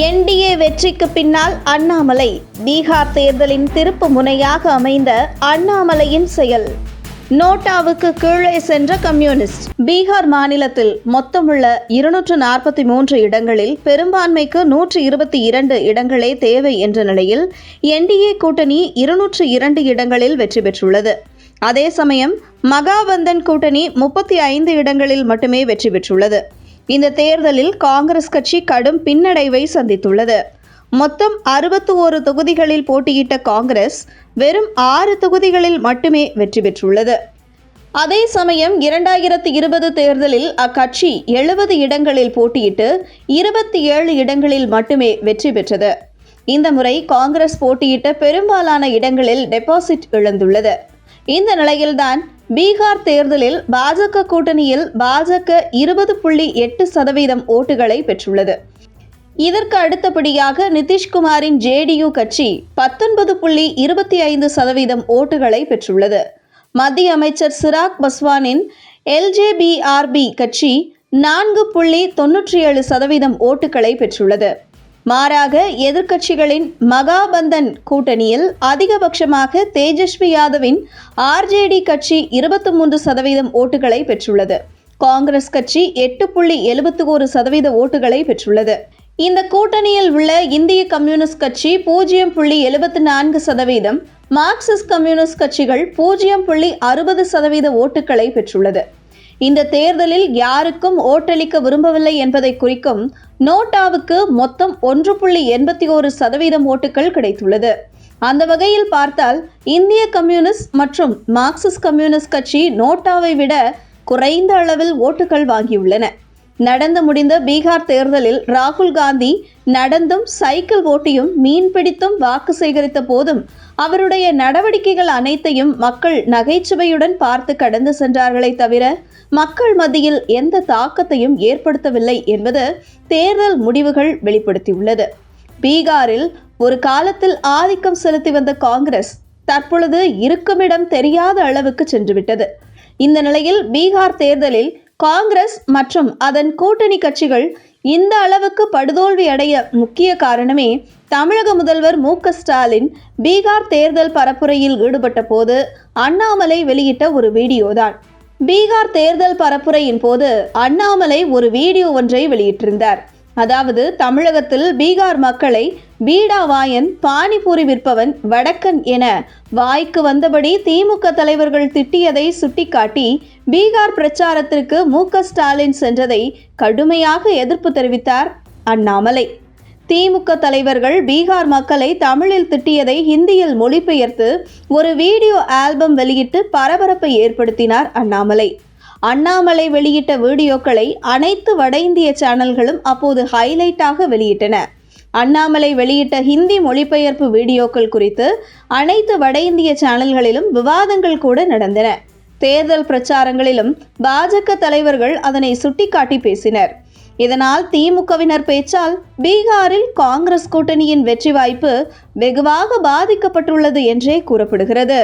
NDA வெற்றிக்கு பின்னால் அண்ணாமலை. பீகார் தேர்தலின் திருப்பு முனையாக அமைந்த அண்ணாமலையின் செயல். நோட்டாவுக்கு கீழே சென்ற கம்யூனிஸ்ட். பீகார் மாநிலத்தில் மொத்தமுள்ள இருநூற்று நாற்பத்தி மூன்று இடங்களில் பெரும்பான்மைக்கு நூற்று இருபத்தி இரண்டு இடங்களே தேவை என்ற நிலையில் என்டிஏ கூட்டணி இருநூற்று இரண்டு இடங்களில் வெற்றி பெற்றுள்ளது. அதே சமயம் மகாபந்தன் கூட்டணி முப்பத்தி ஐந்து இடங்களில் மட்டுமே வெற்றி பெற்றுள்ளது. இந்த தேர்தலில் காங்கிரஸ் கட்சி கடும் பின்னடைவை சந்தித்துள்ளது. மொத்தம் அறுபத்து ஓரு தொகுதிகளில் போட்டியிட்ட காங்கிரஸ் வெறும் ஆறு தொகுதிகளில் மட்டுமே வெற்றி பெற்றுள்ளது. அதே சமயம் இரண்டாயிரத்தி இருபது தேர்தலில் அக்கட்சி எழுபது இடங்களில் போட்டியிட்டு இருபத்தி ஏழு இடங்களில் மட்டுமே வெற்றி பெற்றது. இந்த முறை காங்கிரஸ் போட்டியிட்ட பெரும்பாலான இடங்களில் டெபாசிட் இழந்துள்ளது. இந்த நிலையில்தான் பீகார் தேர்தலில் பாஜக கூட்டணியில் பாஜக இருபது புள்ளி எட்டு சதவீதம் ஓட்டுகளை பெற்றுள்ளது. இதற்கு அடுத்தபடியாக நிதிஷ்குமாரின் ஜேடியு கட்சி பத்தொன்பது புள்ளி இருபத்தி ஐந்து சதவீதம் ஓட்டுகளை பெற்றுள்ளது. மத்திய அமைச்சர் சிராக் பஸ்வானின் எல்ஜேபிஆர்பி கட்சி நான்கு புள்ளி தொன்னூற்றி ஏழு சதவீதம் ஓட்டுகளை பெற்றுள்ளது. மாறாக எதிர்க்கட்சிகளின் மகாபந்தன் கூட்டணியில் அதிகபட்சமாக தேஜஸ்வி யாதவின் ஆர்ஜேடி கட்சி இருபத்தி மூன்று சதவீதம் ஓட்டுகளை பெற்றுள்ளது. காங்கிரஸ் கட்சி எட்டு புள்ளி எழுபத்தி ஒரு சதவீத ஓட்டுகளை பெற்றுள்ளது. இந்த கூட்டணியில் உள்ள இந்திய கம்யூனிஸ்ட் கட்சி பூஜ்ஜியம் புள்ளி எழுபத்தி நான்கு சதவீதம் மார்க்சிஸ்ட் கம்யூனிஸ்ட் கட்சிகள் பூஜ்ஜியம் புள்ளி அறுபது சதவீத ஓட்டுகளை பெற்றுள்ளது. இந்த தேர்தலில் யாருக்கும் ஓட்டளிக்க விரும்பவில்லை என்பதை குறிக்கும் நோட்டாவுக்கு மொத்தம் ஒன்று புள்ளி எண்பத்தி ஒரு சதவீதம் ஓட்டுகள் கிடைத்துள்ளது. அந்த வகையில் பார்த்தால் இந்திய கம்யூனிஸ்ட் மற்றும் மார்க்சிஸ்ட் கம்யூனிஸ்ட் கட்சி நோட்டாவை விட குறைந்த அளவில் ஓட்டுகள் வாங்கியுள்ளன. நடந்து முடிந்த பீகார் தேர்தலில் ராகுல் காந்தி நடந்தும் சைக்கிள் ஓட்டியும் மீன் பிடித்தும் வாக்கு சேகரித்த போதும் அவருடைய நடவடிக்கைகள் அனைத்தையும் மக்கள் நகைச்சுவையுடன் பார்த்து கடந்து சென்றார்களே தவிர மக்கள் மத்தியில் எந்த தாக்கத்தையும் ஏற்படுத்தவில்லை என்பது தேர்தல் முடிவுகள் வெளிப்படுத்தியுள்ளது. பீகாரில் ஒரு காலத்தில் ஆதிக்கம் செலுத்தி வந்த காங்கிரஸ் தற்பொழுது இருக்குமிடம் தெரியாத அளவுக்கு சென்றுவிட்டது. இந்த நிலையில் பீகார் தேர்தலில் காங்கிரஸ் மற்றும் அதன் கூட்டணி கட்சிகள் இந்த அளவுக்கு படுதோல்வி அடைய முக்கிய காரணமே தமிழக முதல்வர் மு ஸ்டாலின் பீகார் தேர்தல் பரப்புரையில் ஈடுபட்ட போது அண்ணாமலை வெளியிட்ட ஒரு வீடியோதான். பீகார் தேர்தல் பரப்புரையின் போது அண்ணாமலை ஒரு வீடியோ ஒன்றை வெளியிட்டிருந்தார். அதாவது தமிழகத்தில் பீகார் மக்களை பீடாவாயன் பானிபூரி விற்பவன் வடக்கன் என வாய்க்கு வந்தபடி திமுக தலைவர்கள் திட்டியதை சுட்டிக்காட்டி பீகார் பிரச்சாரத்திற்கு மு ஸ்டாலின் சென்றதை கடுமையாக எதிர்ப்பு தெரிவித்தார் அண்ணாமலை. திமுக தலைவர்கள் பீகார் மக்களை தமிழில் திட்டியதை ஹிந்தியில் மொழிபெயர்த்து ஒரு வீடியோ ஆல்பம் வெளியிட்டு பரபரப்பை ஏற்படுத்தினார் அண்ணாமலை. அண்ணாமலை வெளியிட்ட வீடியோக்களை அனைத்து வட இந்திய சேனல்களும் அப்போது ஹைலைட்டாக வெளியிட்டன. அண்ணாமலை வெளியிட்ட ஹிந்தி மொழிபெயர்ப்பு வீடியோக்கள் குறித்து அனைத்து வட இந்திய சேனல்களிலும் விவாதங்கள் கூட நடந்தன. தேர்தல் பிரச்சாரங்களிலும் பாஜக தலைவர்கள் அதனை சுட்டிக்காட்டி பேசினர். இதனால் திமுகவினர் பேச்சால் பீகாரில் காங்கிரஸ் கூட்டணியின் வெற்றி வாய்ப்பு வெகுவாக பாதிக்கப்பட்டுள்ளது என்றே கூறப்படுகிறது.